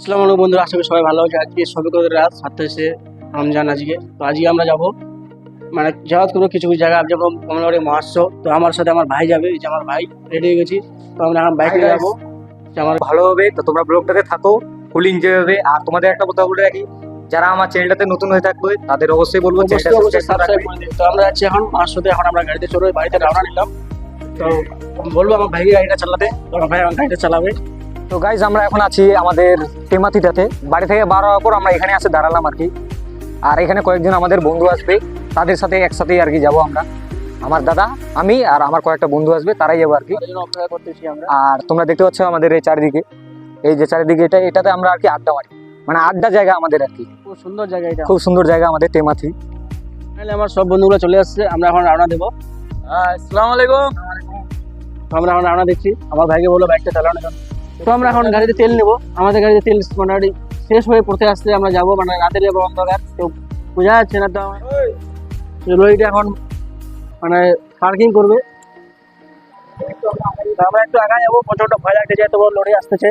আসসালামু আলাইকুম বন্ধুরা আশা করি সবাই ভালো আছে। আজকে সবে করে রাত সাতাশে রমজান আজকে। তো আজকে আমরা যাব মানে যাওয়াত করব কিছু কিছু জায়গা যেরকম কমলাবাড়ি মহাৎসব তো আমার সাথে আমার ভাই যাবে যে আমার ভাই রেডি হয়ে গেছি। তো আমরা এখন বাইকে guys. যাব। যে আমার ভালো হবে তো তোমরা ব্লগটাতে থাকো ফুল এনজয় হবে। আর তোমাদের একটা কথা বলে রাখি যারা আমার চ্যানেলটাতে নতুন হয়ে থাকবে তাদের অবশ্যই বলব তো আমরা যাচ্ছি এখন মহাৎসবে এখন আমরা গাড়িতে চড়বে বাড়িতে রওনা নিলাম তো বলব আমার ভাইকে গাড়িটা চালাতে তো আমার ভাই আমার গাড়িটা চালাবে। তো গাইজ আমরা এখন আছি আমাদের টেমাতিটাতে বাড়ি থেকে বার হওয়ার পর আমরা এখানে আসে দাঁড়ালাম আর কি। আর এখানে কয়েকজন আমাদের বন্ধু আসবে তাদের সাথে একসাথেই আর কি যাব আমরা। আমার দাদা আমি আর আমার কয়েকটা বন্ধু আসবে তারাই যাব আর কি। তার জন্য অপেক্ষা করতেছি আর তোমরা দেখতে পাচ্ছ আমাদের এই চারিদিকে। এই যে চারিদিকে এটা এটাতে আমরা আর কি আড্ডা মারি। মানে আড্ডা জায়গা আমাদের আর কি। খুব সুন্দর জায়গা এটা। খুব সুন্দর জায়গা আমাদের টেমাথি তাহলে আমার সব বন্ধুগুলো চলে আসছে আমরা এখন রওনা দেবো। আসসালামু আলাইকুম। আমরা এখন রওনা দিচ্ছি। আমার ভাইকে বলল বাইকটা চালানো তো আমরা এখন গাড়িতে তেল নেব। আমাদের গাড়িতে তেল মোটামুটি শেষ হয়ে পড়তে আসছে। আমরা যাব মানে রাতে যাব অন্ধকার। তো বোঝা যাচ্ছে না তো রোহিটা এখন মানে পার্কিং করবে। আমরা একটু আগে যাব। প্রচণ্ড ভয় লাগছে যেহেতু বড় লড়ে আসতেছে।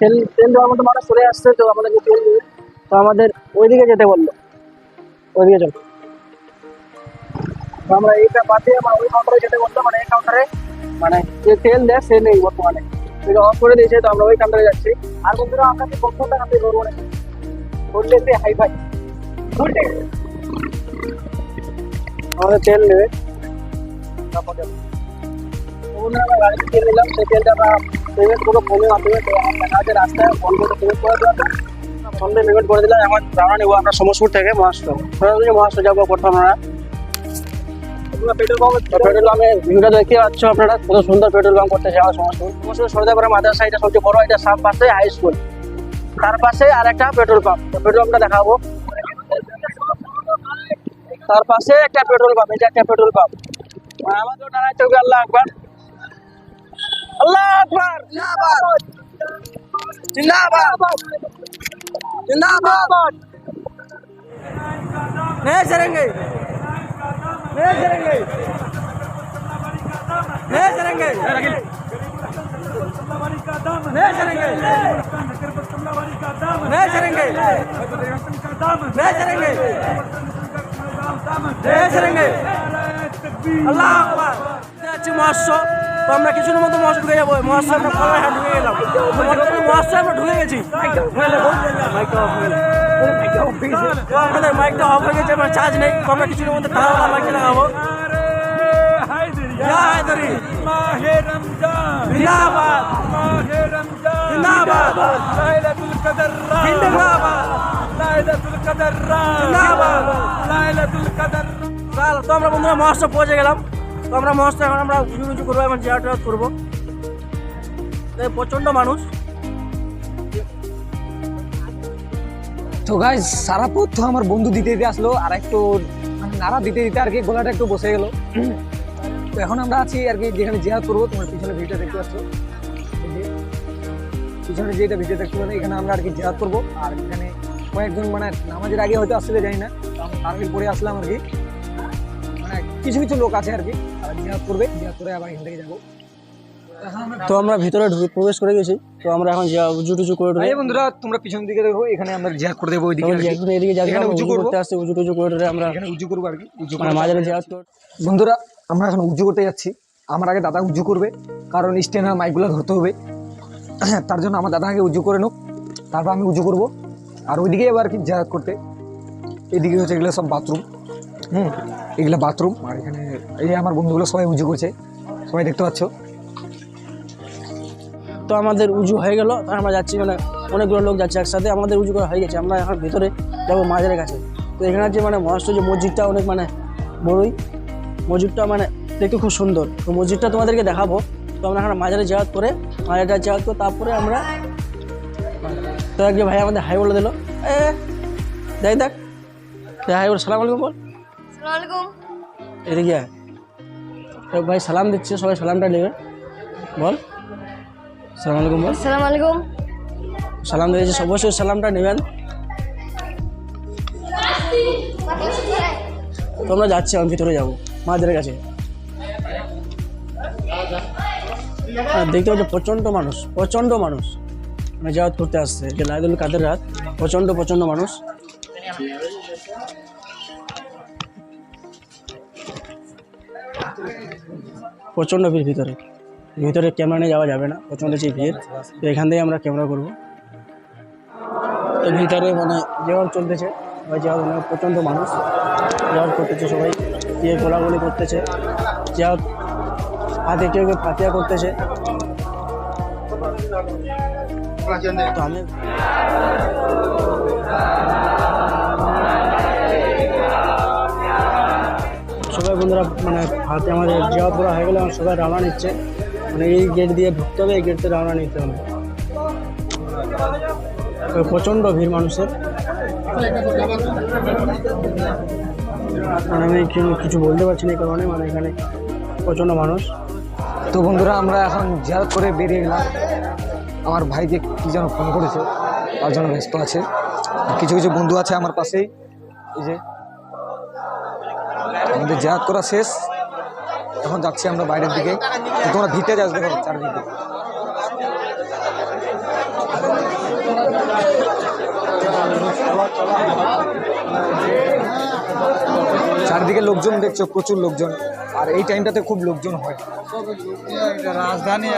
তেল তেল দেওয়ার মতো মানুষ চলে আসছে, তো আমাদেরকে তেল দেবে। তো আমাদের ওইদিকে যেতে বলল। ওইদিকে চলো। আমরা এইটা বাদ দিয়ে আমরা ওই কাউন্টারে যেতে বললাম মানে মানে যে তেল দেয় সে নেই বর্তমানে। অফ করে দিয়েছে, তো আমরা ওই কাউন্টারে যাচ্ছি। আর বন্ধুরা আপনাকে কতটা হাতে ধরবো না। বললে সে হাই ফাই আমাদের তেল নেবে। আমরা গাড়িতে তেলটা আমরা মাধ্যমে। আমার রাস্তায় করে করে নেব আমরা থেকে মহারাষ্ট্র। সরাসরি মহারাষ্ট্র যাব প্রথম আমরা। পেট্রোল পাম্প পেট্রোল পাম্পে ভিউটা দেখতে পাচ্ছ আপনারা কত সুন্দর পেট্রোল পাম্প করতেছে আমার সমস্ত সমস্ত সরদারপাড়া মাদ্রাসা এটা সবচেয়ে বড় এটা সাম পাশে হাই স্কুল তার পাশে আর একটা পেট্রোল পাম্প পেট্রোল পাম্পটা দেখাবো তার পাশে একটা পেট্রোল পাম্প এটা একটা পেট্রোল পাম্প আমাদের দাঁড়াইতে হবে আল্লাহ আকবার আল্লাহ আকবার জিন্দাবাদ জিন্দাবাদ नहीं चलेंगे नहीं चलेंगे नहीं चलेंगे नहीं चलेंगे नहीं चलेंगे नहीं चलेंगे नहीं चलेंगे আল্লাহ আকবার যাচ্ছি মহাস্য তো আমরা কিছুর মতো মহাস্য ঢুকে যাবো মহাস্য আমরা কলাই হাট ঢুকে গেলাম মহাস্য আমরা ঢুকে গেছি গেছে আমার চার্জ নেই মধ্যে তো আমরা বন্ধুরা মহাস্য পৌঁছে গেলাম। তো আমরা মহাস্য এখন আমরা উঁচু উঁচু করব জিয়া টিয়া করব। প্রচণ্ড মানুষ। তো গাইজ সারা পথ আমার বন্ধু দিতে দিতে আসলো, আর একটু মানে নাড়া দিতে দিতে আর কি গলাটা একটু বসে গেল। তো এখন আমরা আছি আর কি যেখানে জিহাদ করব তোমার পিছনে ভিডিও দেখতে পাচ্ছ। পিছনে যেটা ভিডিও দেখতে পাচ্ছ, এখানে আমরা আর কি জিহাদ করব আর এখানে কয়েকজন মানে নামাজের আগে হয়তো আসলে যাই না, তো আমরা পরে আসলাম আর কি। মানে কিছু কিছু লোক আছে আর কি জিহাদ করবে জিহাদ করে আবার এখান থেকে যাব। তো আমরা ভিতরে ঢুকে প্রবেশ করে গেছি। তো আমরা এখন উঁচু টুচু করে এই বন্ধুরা তোমরা পিছন দিকে দেখো এখানে আমরা জিহাদ করে দেবো ওইদিকে এদিকে এখানে উঁচু করতে আসছে উঁচু টুচু করে আমরা এখানে উঁচু করব আর কি মানে মাঝারে জিয়াজ বন্ধুরা আমরা এখন উঁচু করতে যাচ্ছি। আমার আগে দাদা উঁচু করবে কারণ স্ট্যান্ডার মাইকগুলো ধরতে হবে। তার জন্য আমার দাদা আগে উঁচু করে নোক তারপর আমি উঁচু করব। আর ওইদিকে এবার কি জাহাজ করতে। এদিকে হচ্ছে এগুলো সব বাথরুম হুম এগুলো বাথরুম আর এখানে এই আমার বন্ধুগুলো সবাই উঁচু করছে। সবাই দেখতে পাচ্ছ? তো আমাদের উঁচু হয়ে গেল। তো আমরা যাচ্ছি মানে অনেকগুলো লোক যাচ্ছে একসাথে। আমাদের উঁচু করা হয়ে গেছে। আমরা এখন ভিতরে যাব মাঝের কাছে। তো এখানে যে মানে মহারাষ্ট্র যে মসজিদটা অনেক মানে বড়ই। মসজিদটা মানে দেখতে খুব সুন্দর। তো মসজিদটা তোমাদেরকে দেখাবো। তো আমরা এখন মাঝারে জাহাজ করে মাঝারটা জাহাজ করে তারপরে আমরা তো একজন ভাই আমাদের হাই বলে দিল। এ দেখ দেখ। হাই বল সালাম আলাইকুম বল। এদিকে ভাই সালাম দিচ্ছে। সবাই সালামটা নেবে। বল। সালাম আলাইকুম আসসালামু আলাইকুম। সালাম দিয়েছে অবশ্যই সালামটা নেবেন। তো আমরা যাচ্ছি আমি ভিতরে যাব মাদের কাছে। আর দেখতে পাচ্ছি প্রচণ্ড মানুষ প্রচণ্ড মানুষ। মানে জাওয়াত করতে আসছে যে লাইদুল কাদের রাত প্রচণ্ড প্রচণ্ড মানুষ। প্রচণ্ড ভিড় ভিতরে। ভিতরে ক্যামেরা নিয়ে যাওয়া যাবে না, প্রচণ্ড যে ভিড়। তো এখান থেকে আমরা ক্যামেরা করব। তো ভিতরে মানে জেওয়ার চলতেছে, ওই জেওয়ার মানে প্রচণ্ড মানুষ। জেওয়ার করতেছে সবাই ইয়ে গোলাগুলি করতেছে। জেওয়ার হাতে কেউ কেউ ফাতিয়া করতেছে। তো আমি সবাই বন্ধুরা মানে হাতে আমাদের যাওয়া পুরো হয়ে গেলে আমার সবাই রাওনা নিচ্ছে মানে এই গেট দিয়ে ঢুকতে হবে, এই গেট থেকে রাওনা নিতে হবে। প্রচণ্ড ভিড় মানুষের। মানে আমি কিছু বলতে পারছি না এই কারণে মানে এখানে প্রচণ্ড মানুষ। তো বন্ধুরা, আমরা এখন জিয়ারত করে বেরিয়ে গেলাম। আমার ভাইকে কি যেন ফোন করেছে, তার জন্য ব্যস্ত আছে। কিছু কিছু বন্ধু আছে আমার পাশেই। এই যে, আমাদের জিয়ারত করা শেষ। এখন যাচ্ছি আমরা বাইরের দিকে তোমরা ভিতরে যাস দেখো চারদিকে। চারদিকে লোকজন দেখছ প্রচুর লোকজন। আর এই টাইমটাতে খুব লোকজন হয়। রাজধানী